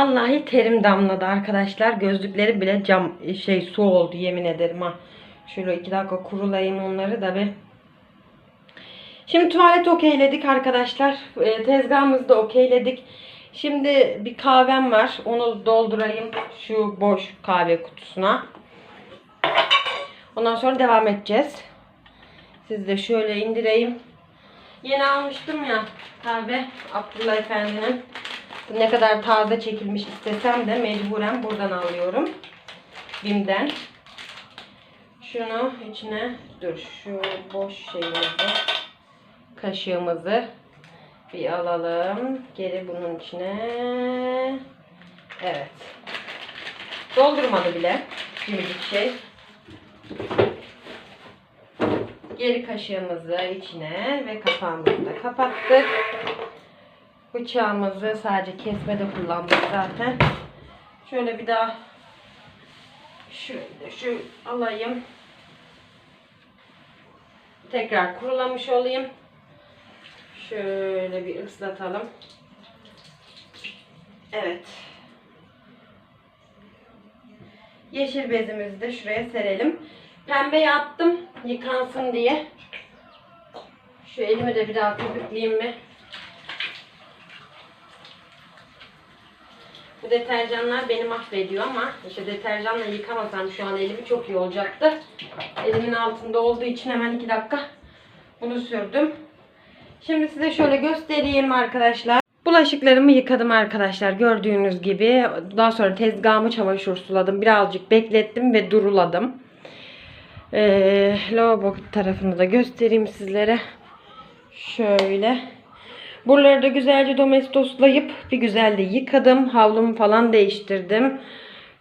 Vallahi terim damladı arkadaşlar. Gözlükleri bile cam şey su oldu yemin ederim ha. Şöyle iki dakika kurulayayım onları da bir. Şimdi tuvalet okeyledik arkadaşlar. E, tezgahımızı da okeyledik. Şimdi bir kahvem var. Onu doldurayım şu boş kahve kutusuna. Ondan sonra devam edeceğiz. Siz de şöyle indireyim. Yeni almıştım ya kahve Abdullah Efendi'nin. Ne kadar taze çekilmiş istesem de mecburen buradan alıyorum. Bim'den. Şunu içine dur şu boş şeyimizi kaşığımızı bir alalım. Geri bunun içine. Evet. Doldurmadı bile. Şimdilik şey. Geri kaşığımızı içine ve kapağımızı da kapattık. Bıçağımızı sadece kesmede kullandık zaten. Şöyle bir daha şöyle şu alayım. Tekrar kurulamış olayım. Şöyle bir ıslatalım. Evet. Yeşil bezimizi de şuraya serelim. Pembeyi attım yıkansın diye. Şu elimi de bir daha köpükleyeyim mi? Bu deterjanlar beni mahvediyor ama işte deterjanla yıkamasam şu an elimi çok iyi olacaktı. Elimin altında olduğu için hemen iki dakika bunu sürdüm. Şimdi size şöyle göstereyim arkadaşlar. Bulaşıklarımı yıkadım arkadaşlar gördüğünüz gibi. Daha sonra tezgahımı çamaşır suladım. Birazcık beklettim ve duruladım. Ee, lavabo tarafını da göstereyim sizlere. Şöyle. Buraları da güzelce domestoslayıp bir güzel de yıkadım. Havlumu falan değiştirdim.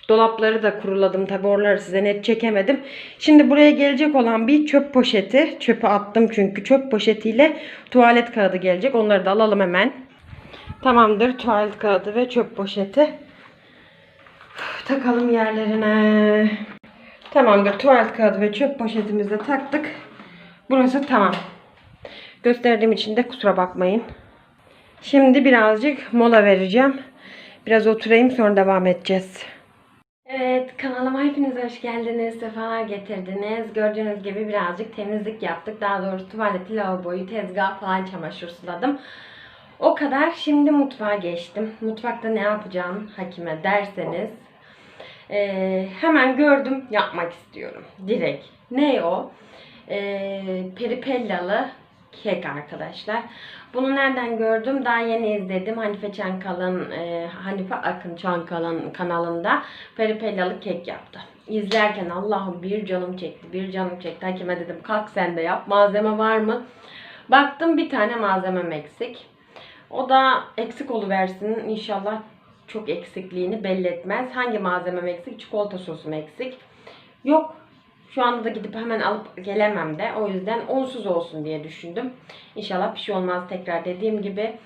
Dolapları da kuruladım. Tabi oraları size net çekemedim. Şimdi buraya gelecek olan bir çöp poşeti. Çöpe attım çünkü çöp poşetiyle tuvalet kağıdı gelecek. Onları da alalım hemen. Tamamdır. Tuvalet kağıdı ve çöp poşeti. Takalım yerlerine. Tamamdır. Tuvalet kağıdı ve çöp poşetimizi de taktık. Burası tamam. Gösterdiğim için de kusura bakmayın. Şimdi birazcık mola vereceğim. Biraz oturayım sonra devam edeceğiz. Evet kanalıma hepiniz hoş geldiniz. Sefalar getirdiniz. Gördüğünüz gibi birazcık temizlik yaptık. Daha doğrusu tuvaleti, lavaboyu, tezgah falan çamaşır suladım. O kadar. Şimdi mutfağa geçtim. Mutfakta ne yapacağım hakime derseniz. eee, hemen gördüm yapmak istiyorum. Direkt. Ne o? Eee peripellalı kek arkadaşlar. Bunu nereden gördüm? Daha yeni izledim. Hanife Çankal'ın, e, Hanife Akın Çankal'ın kanalında peripellalı kek yaptı. İzlerken Allah'ım bir canım çekti, bir canım çekti. Hakime dedim kalk sen de yap. Malzeme var mı? Baktım bir tane malzemem eksik. O da eksik oluversin. İnşallah çok eksikliğini belli etmez. Hangi malzemem eksik? Çikolata sosum eksik. Yok şu anda da gidip hemen alıp gelemem de. O yüzden onsuz olsun diye düşündüm. İnşallah bir şey olmaz tekrar dediğim gibi.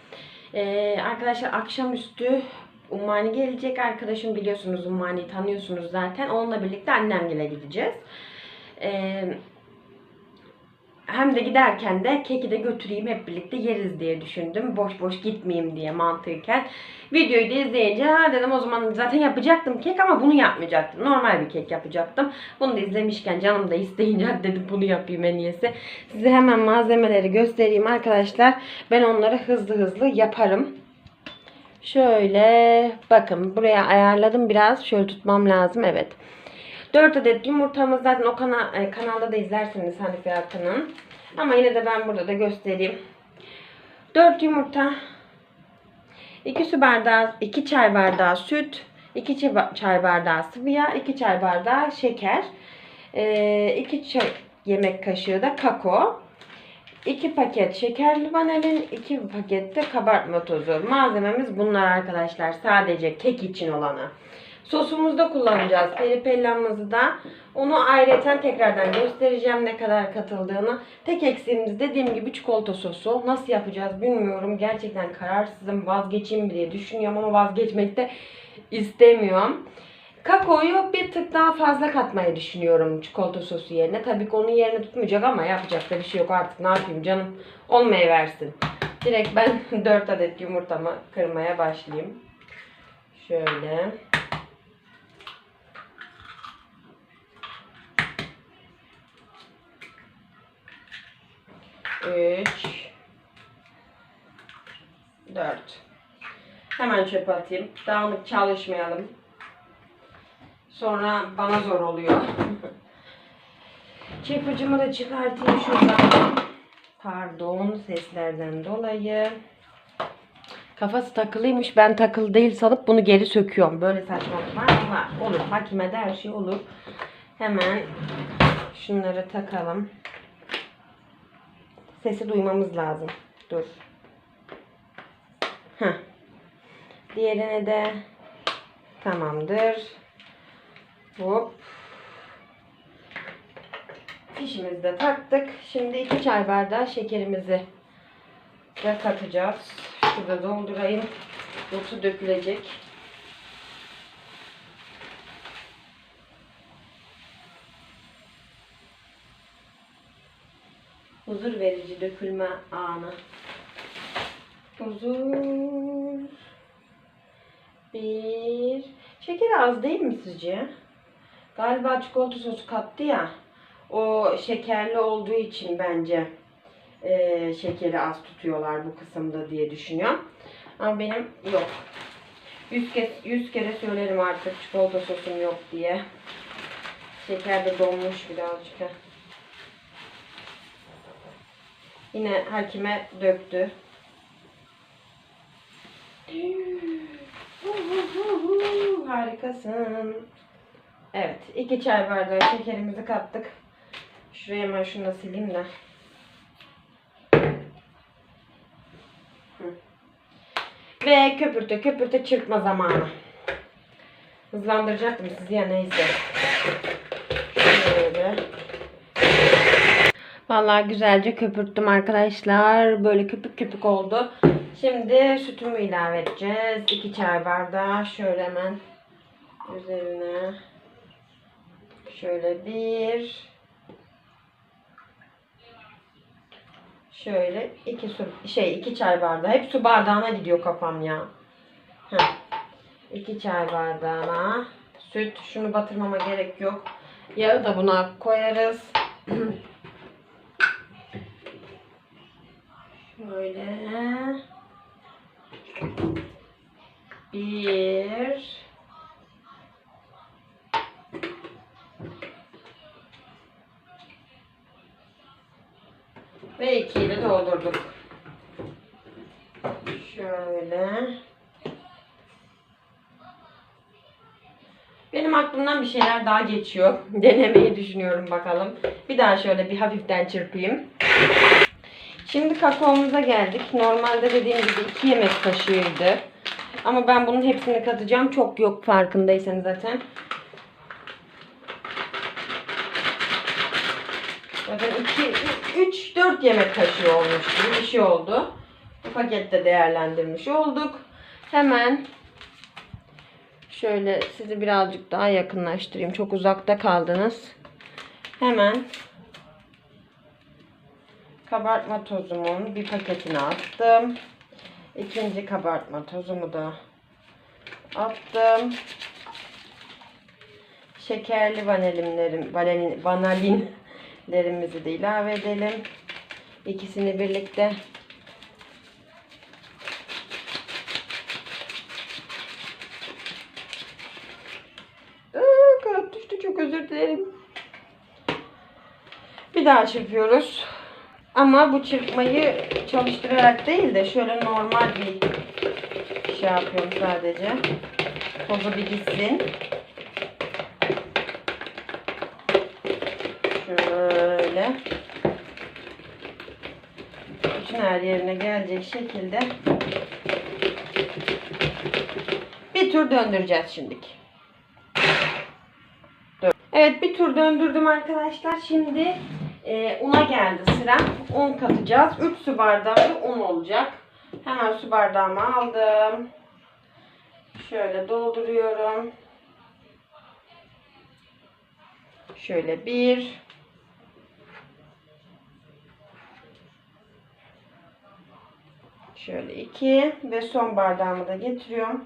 Ee, arkadaşlar akşamüstü Ummani gelecek. Arkadaşım biliyorsunuz Ummani'yi tanıyorsunuz zaten. Onunla birlikte annemgile gideceğiz. Ee, hem de giderken de keki de götüreyim hep birlikte yeriz diye düşündüm. Boş boş gitmeyeyim diye mantıken. Videoyu da izleyince ha dedim o zaman zaten yapacaktım kek ama bunu yapmayacaktım. Normal bir kek yapacaktım. Bunu da izlemişken canım da isteyince dedim bunu yapayım en iyisi. Size hemen malzemeleri göstereyim arkadaşlar. Ben onları hızlı hızlı yaparım. Şöyle bakın buraya ayarladım biraz. Şöyle tutmam lazım evet. 4 adet yumurtamız zaten o kana, e, kanalda da izlersiniz Hanife Akın'ın. Ama yine de ben burada da göstereyim. 4 yumurta, 2 su bardağı, 2 çay bardağı süt, 2 çay bardağı sıvı yağ, 2 çay bardağı şeker, 2 çay yemek kaşığı da kakao, 2 paket şekerli vanilin, 2 paket de kabartma tozu. Malzememiz bunlar arkadaşlar. Sadece kek için olanı. Sosumuzda kullanacağız. Peripellamızı da. Onu ayrıca tekrardan göstereceğim ne kadar katıldığını. Tek eksiğimiz dediğim gibi çikolata sosu. Nasıl yapacağız bilmiyorum. Gerçekten kararsızım. Vazgeçeyim diye düşünüyorum ama vazgeçmek de istemiyorum. Kakaoyu bir tık daha fazla katmayı düşünüyorum çikolata sosu yerine. Tabii ki onun yerini tutmayacak ama yapacak da bir şey yok artık. Ne yapayım canım? Olmaya versin. Direkt ben 4 adet yumurtamı kırmaya başlayayım. Şöyle. Üç. Dört. Hemen çöpe atayım. Dağınık çalışmayalım. Sonra bana zor oluyor. Çırpıcımı da çıkartayım şuradan. Pardon seslerden dolayı. Kafası takılıymış. Ben takılı değil sanıp bunu geri söküyorum. Böyle saçmalıklar var. Olur. Hakime de her şey olur. Hemen şunları takalım. Sesi duymamız lazım. Dur. Heh. Diğerine de tamamdır. Hop. Fişimizi de taktık. Şimdi 2 çay bardağı şekerimizi de katacağız. Şurada doldurayım. Yoksa dökülecek. Huzur verici dökülme anı. Huzur. Bir. Şeker az değil mi sizce? Galiba çikolata sosu kattı ya. O şekerli olduğu için bence eee, şekeri az tutuyorlar bu kısımda diye düşünüyorum. Ama benim yok. Yüz kez, yüz kere söylerim artık çikolata sosum yok diye. Şeker de donmuş birazcık. ha. Yine hakime döktü. Harikasın. Evet. iki çay bardağı şekerimizi kattık. Şuraya hemen şunu da sileyim de. Ve köpürte köpürte çırpma zamanı. Hızlandıracaktım sizi ya neyse. Şöyle. Vallahi güzelce köpürttüm arkadaşlar. Böyle köpük köpük oldu. Şimdi sütümü ilave edeceğiz. 2 çay bardağı. Şöyle hemen Üzerine şöyle bir şöyle iki su şey iki çay bardağı. Hep su bardağına gidiyor kafam ya. Heh. İki çay bardağına süt. Şunu batırmama gerek yok. Yağı da buna koyarız. Benim aklımdan bir şeyler daha geçiyor. Denemeyi düşünüyorum bakalım. Bir daha şöyle bir hafiften çırpayım. Şimdi kakaomuza geldik. Normalde dediğim gibi 2 yemek kaşığıydı. Ama ben bunun hepsini katacağım. Çok yok farkındaysanız zaten. Zaten 2, 3, 4 yemek kaşığı olmuş gibi bir şey oldu. Bu pakette değerlendirmiş olduk. Hemen şöyle sizi birazcık daha yakınlaştırayım. Çok uzakta kaldınız. Hemen kabartma tozumun bir paketini attım. İkinci kabartma tozumu da attım. Şekerli vanilimlerim, vanilin, vanalinlerimizi de ilave edelim. İkisini birlikte Bir daha çırpıyoruz. Ama bu çırpmayı çalıştırarak değil de şöyle normal bir şey yapıyorum sadece. Tozu bir gitsin. Şöyle. Bütün her yerine gelecek şekilde bir tur döndüreceğiz şimdiki. Evet bir tur döndürdüm arkadaşlar. Şimdi e, una geldi sıra. Un katacağız. 3 su bardağı un olacak. Hemen su bardağımı aldım. Şöyle dolduruyorum. Şöyle bir. Şöyle iki ve son bardağımı da getiriyorum.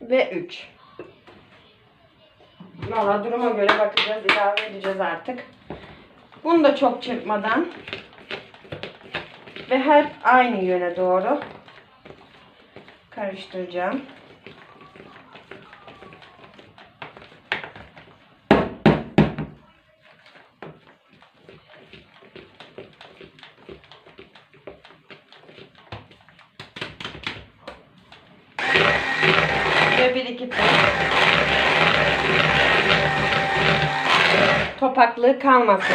Ve 3. Valla duruma göre bakacağız, ilave edeceğiz artık. Bunu da çok çırpmadan ve hep aynı yöne doğru karıştıracağım. Ve bir iki tur. Topaklığı kalmasın.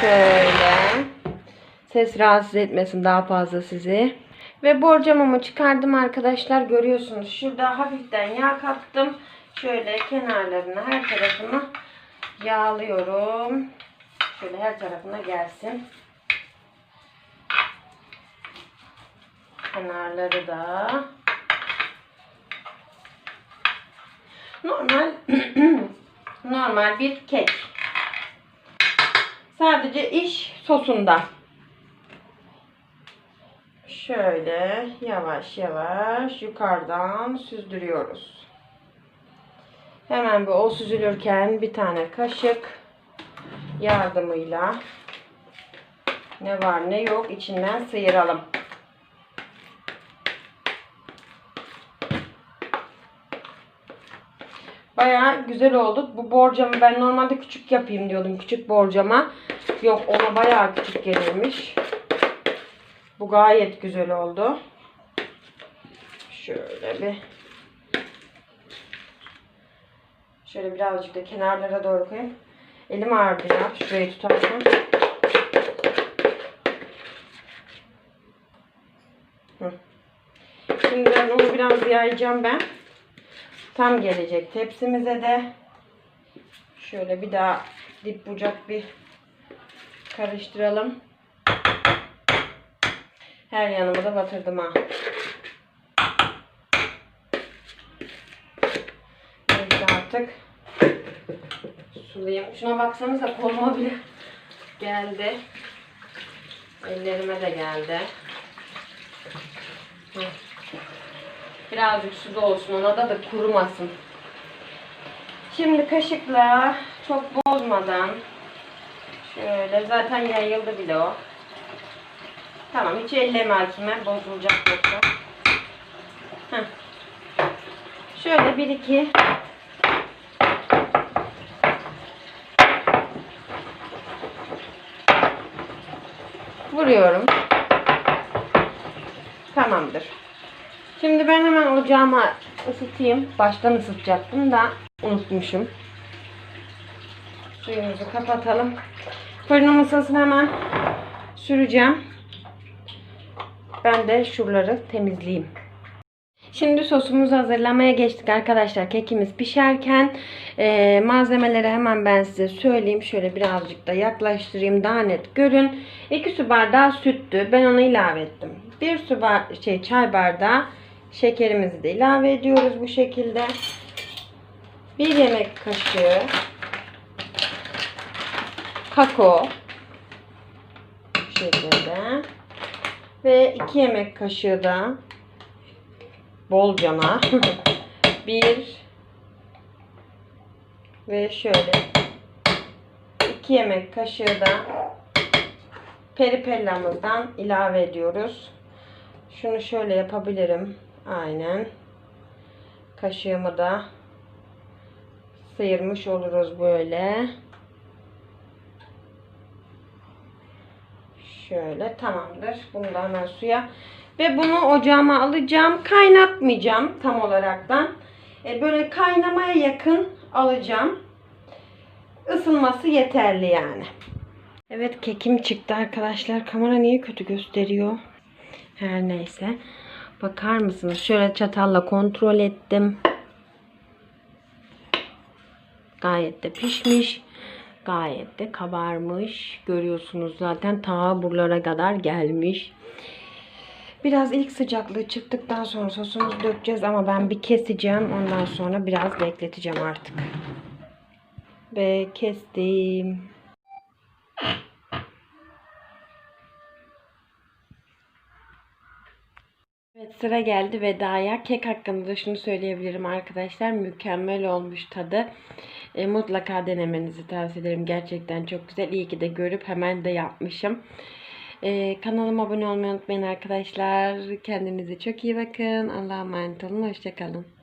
Şöyle. Ses rahatsız etmesin daha fazla sizi. Ve borcamımı çıkardım arkadaşlar. Görüyorsunuz. Şurada hafiften yağ kattım. Şöyle kenarlarını her tarafını yağlıyorum. Şöyle her tarafına gelsin. Kenarları da. Normal normal bir kek. Sadece iş sosunda. Şöyle yavaş yavaş yukarıdan süzdürüyoruz. Hemen bir o süzülürken bir tane kaşık yardımıyla ne var ne yok içinden sıyıralım. Bayağı güzel oldu. Bu borcamı ben normalde küçük yapayım diyordum. Küçük borcama. Yok ona bayağı küçük gelirmiş. Bu gayet güzel oldu. Şöyle bir Şöyle birazcık da kenarlara doğru koyayım. Elim ağrıdı ya. Şurayı tutarsam. Şimdi ben onu biraz yayacağım ben. Tam gelecek tepsimize de şöyle bir daha dip bucak bir karıştıralım. Her yanımı da batırdım ha. Neyse artık sulayım. Şuna baksanıza koluma bile geldi. Ellerime de geldi. Hı. Birazcık suda olsun. Ona da da kurumasın. Şimdi kaşıkla çok bozmadan şöyle zaten yayıldı bile o. Tamam hiç elleme hakime bozulacak yoksa. Heh. Şöyle bir iki vuruyorum. Tamamdır. Şimdi ben hemen ocağıma ısıtayım. Baştan ısıtacaktım da unutmuşum. Suyumuzu kapatalım. Fırınımın ısısını hemen süreceğim. Ben de şuraları temizleyeyim. Şimdi sosumuzu hazırlamaya geçtik arkadaşlar. Kekimiz pişerken e, malzemeleri hemen ben size söyleyeyim. Şöyle birazcık da yaklaştırayım daha net görün. 2 su bardağı süttü. Ben onu ilave ettim. 1 su bar şey çay bardağı şekerimizi de ilave ediyoruz bu şekilde. 1 yemek kaşığı kakao bu şekilde ve 2 yemek kaşığı da bolcana bir ve şöyle 2 yemek kaşığı da peripellamızdan ilave ediyoruz. Şunu şöyle yapabilirim. Aynen. Kaşığımı da sıyırmış oluruz böyle. Şöyle tamamdır. Bunu da hemen suya ve bunu ocağıma alacağım. Kaynatmayacağım tam olaraktan. E, böyle kaynamaya yakın alacağım. Isınması yeterli yani. Evet kekim çıktı arkadaşlar. Kamera niye kötü gösteriyor? Her neyse. Bakar mısınız? Şöyle çatalla kontrol ettim. Gayet de pişmiş. Gayet de kabarmış. Görüyorsunuz zaten ta buralara kadar gelmiş. Biraz ilk sıcaklığı çıktıktan sonra sosumuzu dökeceğiz ama ben bir keseceğim. Ondan sonra biraz bekleteceğim artık. Ve kestim. Evet sıra geldi vedaya. Kek hakkında da şunu söyleyebilirim arkadaşlar. Mükemmel olmuş tadı. E, mutlaka denemenizi tavsiye ederim. Gerçekten çok güzel. İyi ki de görüp hemen de yapmışım. E, kanalıma abone olmayı unutmayın arkadaşlar. Kendinize çok iyi bakın. Allah'a emanet olun. Hoşçakalın.